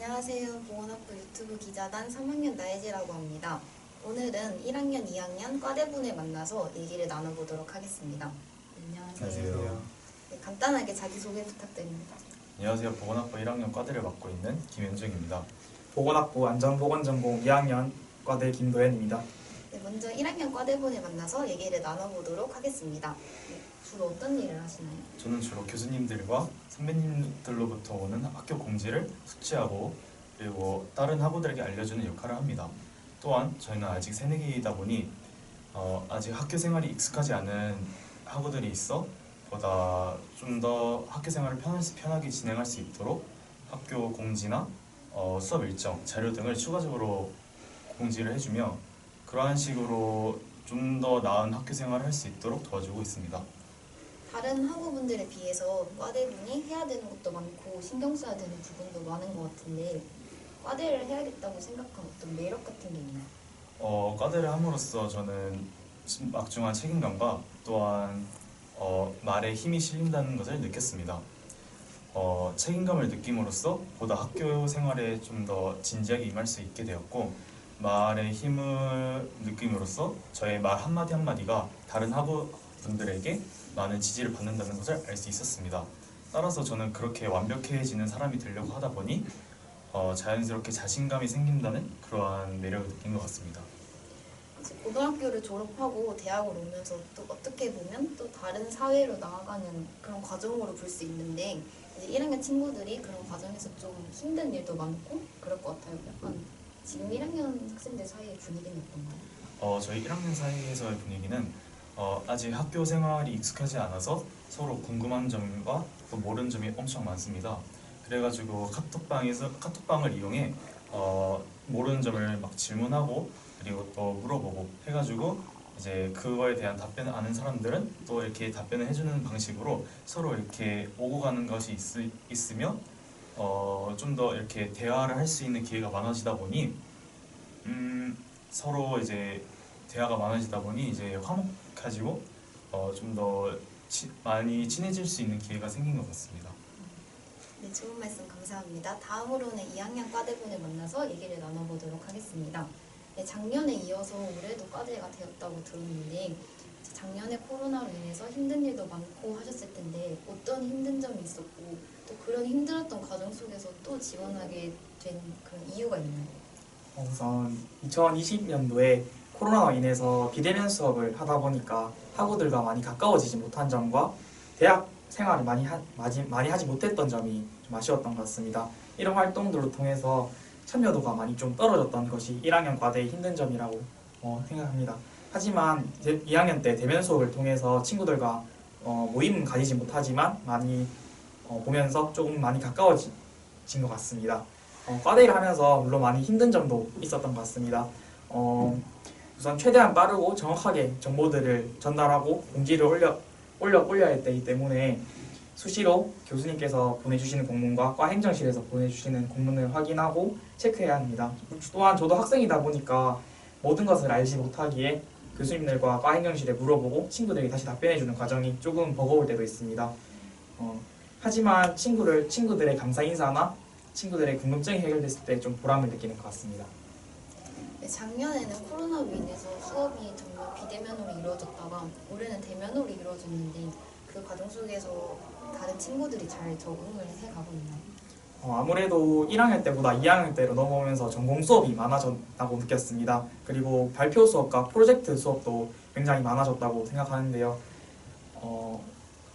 안녕하세요. 보건학부 유튜브 기자단 3학년 나혜지라고 합니다. 오늘은 1학년, 2학년 과대분을 만나서 얘기를 나눠보도록 하겠습니다. 안녕하세요. 안녕하세요. 네, 간단하게 자기소개 부탁드립니다. 안녕하세요. 보건학부 1학년 과대를 맡고 있는 김현중입니다. 보건학부 안전보건전공 2학년 과대 김도현입니다. 네, 먼저 1학년 과대분을 만나서 얘기를 나눠보도록 하겠습니다. 네, 주로 어떤 일을 하시나요? 저는 주로 교수님들과 선배님들로부터 오는 학교 공지를 숙지하고 그리고 다른 학우들에게 알려주는 역할을 합니다. 또한 저희는 아직 새내기이다 보니 어, 아직 학교 생활이 익숙하지 않은 학우들이 있어 보다 좀 더 학교 생활을 수- 편하게 진행할 수 있도록 학교 공지나 어, 수업 일정, 자료 등을 추가적으로 공지를 해주며 그러한 식으로 좀 더 나은 학교 생활을 할 수 있도록 도와주고 있습니다. 다른 학우분들에 비해서 과대분이 해야 되는 것도 많고 신경 써야 되는 부분도 많은 것 같은데 과대를 해야겠다고 생각한 어떤 매력 같은 게 있나요? 어, 과대를 함으로써 저는 심- 막중한 책임감과 또한 어, 말에 힘이 실린다는 것을 느꼈습니다. 어, 책임감을 느낌으로써 보다 학교 생활에 좀 더 진지하게 임할 수 있게 되었고 말의 힘을 느낌으로써 저의 말 한마디 한마디가 다른 학우분들에게 많은 지지를 받는다는 것을 알 수 있었습니다. 따라서 저는 그렇게 완벽해지는 사람이 되려고 하다 보니 어, 자연스럽게 자신감이 생긴다는 그러한 매력을 느낀 것 같습니다. 이제 고등학교를 졸업하고 대학을 오면서 또 어떻게 보면 또 다른 사회로 나아가는 그런 과정으로 볼 수 있는데 이제 1학년 친구들이 그런 과정에서 좀 힘든 일도 많고 그럴 것 같아요. 약간 지금 1학년 학생들 사이의 분위기는 어떤가요? 어, 저희 1학년 사이에서의 분위기는 어, 아직 학교 생활이 익숙하지 않아서 서로 궁금한 점과 또 모르는 점이 엄청 많습니다. 그래가지고 카톡방에서 카톡방을 이용해 어, 모르는 점을 막 질문하고 그리고 또 물어보고 해가지고 이제 그거에 대한 답변을 아는 사람들은 또 이렇게 답변을 해주는 방식으로 서로 이렇게 오고 가는 것이 있, 있으며 어, 좀 더 이렇게 대화를 할 수 있는 기회가 많아지다 보니 음, 서로 이제 대화가 많아지다 보니 이제 화목해지고 어, 좀 더 많이 친해질 수 있는 기회가 생긴 것 같습니다. 네, 좋은 말씀 감사합니다. 다음으로는 2학년 과대분을 만나서 얘기를 나눠보도록 하겠습니다. 네, 작년에 이어서 올해도 과대가 되었다고 들었는데 작년에 코로나로 인해서 힘든 일도 많고 하셨을 텐데 어떤 힘든 점이 있었고 또 그런 힘들었던 과정 속에서 또 지원하게 된 그런 이유가 있나요? 어, 우선 2020년도에 코로나로 인해서 비대면 수업을 하다 보니까 학우들과 많이 가까워지지 못한 점과 대학 생활을 많이, 하, 많이, 많이 하지 못했던 점이 좀 아쉬웠던 것 같습니다. 이런 활동들을 통해서 참여도가 많이 좀 떨어졌던 것이 1학년 과대의 힘든 점이라고 어, 생각합니다. 하지만 이제 2학년 때 대면 수업을 통해서 친구들과 어, 모임은 가지지 못하지만 많이 어, 보면서 조금 많이 가까워진 것 같습니다. 어, 과대를 하면서 물론 많이 힘든 점도 있었던 것 같습니다. 어, 우선 최대한 빠르고 정확하게 정보들을 전달하고 공지를 올려 올려 올려야 되기 때문에 수시로 교수님께서 보내주시는 공문과 과 행정실에서 보내주시는 공문을 확인하고 체크해야 합니다. 또한 저도 학생이다 보니까 모든 것을 알지 못하기에 교수님들과 과 행정실에 물어보고 친구들에게 다시 답변해주는 과정이 조금 버거울 때도 있습니다. 어, 하지만 친구를 친구들의 감사 인사나 친구들의 궁금증이 해결됐을 때 좀 보람을 느끼는 것 같습니다. 네, 작년에는 코로나로 인해서 수업이 정말 비대면으로 이루어졌다가 올해는 대면으로 이루어졌는데 그 과정 속에서 다른 친구들이 잘 적응을 해가고 있나요? 어, 아무래도 1학년 때보다 2학년 때로 넘어오면서 전공 수업이 많아졌다고 느꼈습니다. 그리고 발표 수업과 프로젝트 수업도 굉장히 많아졌다고 생각하는데요. 어,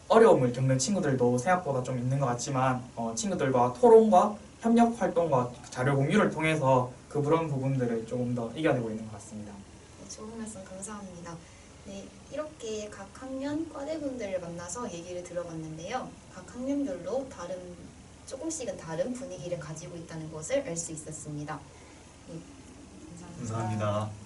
어려움을 겪는 친구들도 생각보다 좀 있는 것 같지만 어, 친구들과 토론과 협력 활동과 자료 공유를 통해서 그 그런 부분들을 조금 더 이겨내고 있는 것 같습니다. 네, 좋은 말씀 감사합니다. 네, 이렇게 각 학년 과대분들을 만나서 얘기를 들어봤는데요. 각 학년별로 다른 조금씩은 다른 분위기를 가지고 있다는 것을 알 수 있었습니다. 네, 감사합니다. 감사합니다.